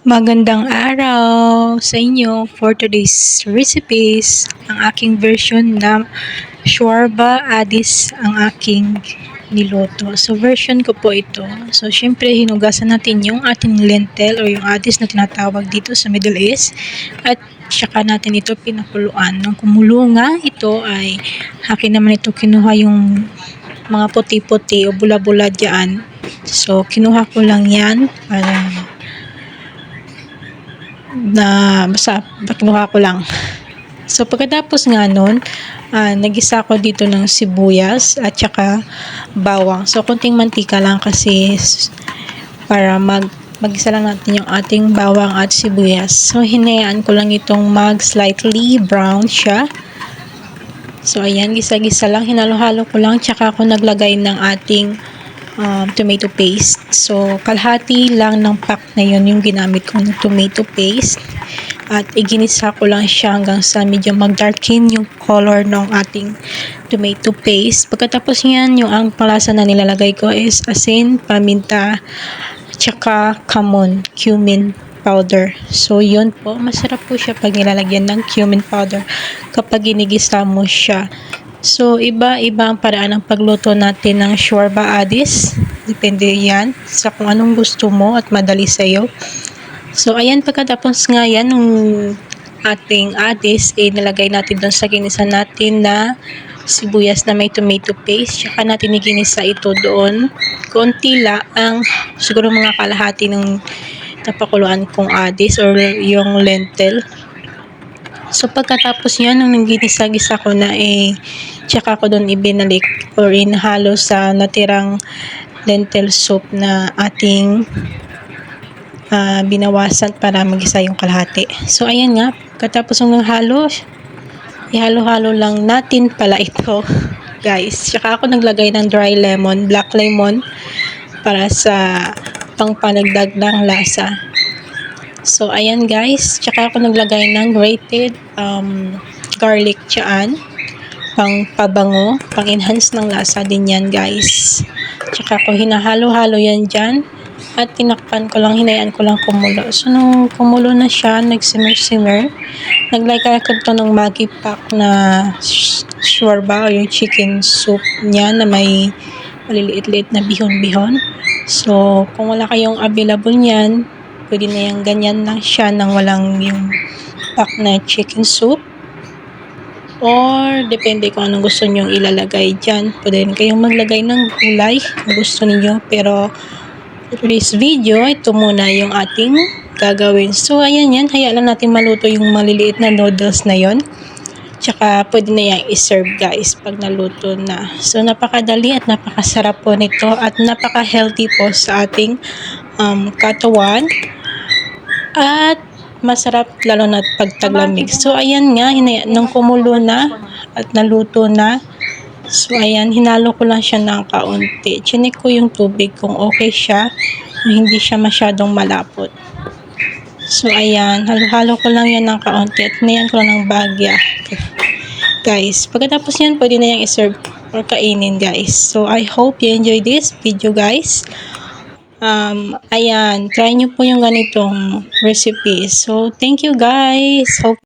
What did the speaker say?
Magandang araw sa inyo for today's recipes. Ang aking version na Shwarba Adis ang aking niluto. So, version ko po ito. So, syempre, hinugasan natin yung ating lentil o yung adis na tinatawag dito sa Middle East. At saka natin ito pinakuluan. Nung kumulo nga, ito ay akin naman ito kinuha yung mga puti-puti o bula-bula dyan. So, kinuha ko lang yan para na basta kinuha ko lang. So pagkatapos nga nun, ah, nagisa ko dito ng sibuyas at saka bawang. So konting mantika lang kasi para mag magisa lang natin yung ating bawang at sibuyas. So hinayaan ko lang itong mag slightly brown siya. So ayan, gisa-gisa lang, hinalo-halo ko lang tsaka ako naglagay ng ating um, tomato paste. So, kalahati lang ng pack na yun yung ginamit kong tomato paste. At iginisa ko lang siya hanggang sa medyo mag-darken yung color ng ating tomato paste. Pagkatapos niyan, yung ang palasa na nilalagay ko is asin, paminta, tsaka kamon, cumin powder. So, yun po. Masarap po siya pag nilalagyan ng cumin powder kapag ginigisa mo siya. So, iba-iba ang paraan ng pagluto natin ng shorba adis. Depende yan sa kung anong gusto mo at madali sa'yo. So, ayan, pagkatapos nga yan, nung ating adis, eh, nilagay natin doon sa ginisa natin na sibuyas na may tomato paste. Tsaka natin iginisa ito doon. Konti lang, ang siguro mga kalahati ng napakuluan kong adis or yung lentil. So pagkatapos yan, nung ginisa-gisa ko na eh, tsaka ko doon ibinalik or inhalo sa natirang lentil soup na ating ah, binawasan para magisa yung kalahati. So ayan nga, katapos ng halo, ihalo-halo lang natin pala ito, guys. Tsaka ako naglagay ng dry lemon, black lemon, para sa pangpanagdag ng lasa. So, ayan guys. Tsaka ako naglagay ng grated um, garlic tsaan. Pang pabango. Pang enhance ng lasa din yan guys. Tsaka ko hinahalo-halo yan dyan. At tinakpan ko lang, hinayaan ko lang kumulo. So, nung kumulo na siya, nagsimmer-simmer, naglagay ko to ng Maggi pack na sh- shorba o yung chicken soup niya na may maliliit-liit na bihon-bihon. So, kung wala kayong available niyan, pwede na yung ganyan lang siya nang walang yung pack na chicken soup. Or, depende kung anong gusto nyong ilalagay dyan. Pwede rin kayong maglagay ng gulay kung gusto niyo Pero, for today's video, ito muna yung ating gagawin. So, ayan yan. Hayaan lang natin maluto yung maliliit na noodles na yon Tsaka, pwede na yung iserve guys pag naluto na. So, napakadali at napakasarap po nito at napaka-healthy po sa ating um, katawan. At masarap lalo na pag taglamig. So, ayan nga, hinaya, nung kumulo na at naluto na, So, ayan, hinalo ko lang siya ng kaunti. Chinik ko yung tubig kung okay siya, hindi siya masyadong malapot. So, ayan, halo-halo ko lang yan ng kaunti at nayan ko lang ng bagya. Guys, pagkatapos yan, pwede na yung iserve or kainin, guys. So, I hope you enjoy this video, guys. Um, ayan, try nyo po yung ganitong recipe. So, thank you, guys. Hope